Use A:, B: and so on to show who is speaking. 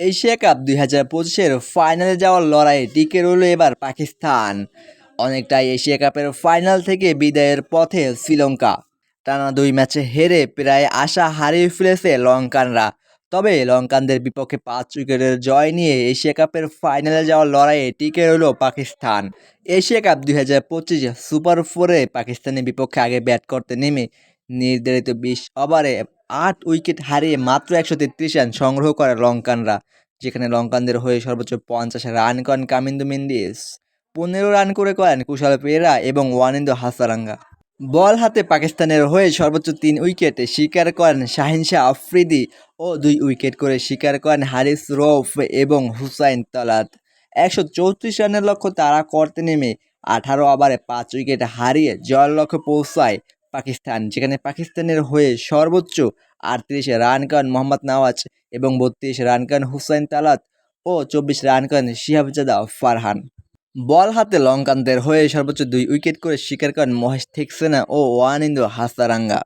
A: Asia cup দুই হাজার পঁচিশের ফাইনালে যাওয়ার লড়াইয়ে টিকে রইল এবার পাকিস্তান। অনেকটাই এশিয়া কাপের ফাইনাল থেকে বিদায়ের পথে শ্রীলঙ্কা। টানা দুই ম্যাচে হেরে প্রায় আশা হারিয়ে ফেলেছে লঙ্কানরা। তবে লঙ্কানদের বিপক্ষে পাঁচ উইকেটের জয় নিয়ে এশিয়া কাপের ফাইনালে যাওয়ার লড়াইয়ে টিকে রইল পাকিস্তান। এশিয়া কাপ দুই হাজার পঁচিশ সুপার ফোরে পাকিস্তানের বিপক্ষে আগে ব্যাট করতে নেমে নির্ধারিত বিশ ওভারে আট উইকেট হারিয়ে মাত্র একশো তেত্রিশ রান সংগ্রহ করে লঙ্কানরা, যেখানে লঙ্কানদের হয়ে সর্বোচ্চ পঞ্চাশ রান করেন কামিন্দু মেন্ডিস, পনেরো রান করে করেন কুশাল পেরা এবং ওয়ানিন্দু হাসারাঙ্গা। বল হাতে পাকিস্তানের হয়ে সর্বোচ্চ তিন উইকেট শিকার করেন শাহিন শাহ আফ্রিদি ও দুই উইকেট করে শিকার করেন হারিস রৌফ এবং হুসাইন তালাত। একশো চৌত্রিশ রানের লক্ষ্য তারা করতে নেমে আঠারো ওভারে পাঁচ উইকেট হারিয়ে জয়ের লক্ষ্যে পৌঁছায় পাকিস্তান, যেখানে পাকিস্তানের হয়ে সর্বোচ্চ আটত্রিশ রান করেন মোহাম্মদ নওয়াজ এবং বত্রিশ রান করেন হুসাইন তালাত ও চব্বিশ রান করেন শিহাবজাদা ফারহান। বল হাতে লঙ্কানদের হয়ে সর্বোচ্চ দুই উইকেট করে শিকার করেন মহেশ থিকসেনা ও ওয়ানিন্দ হাসারাঙ্গা।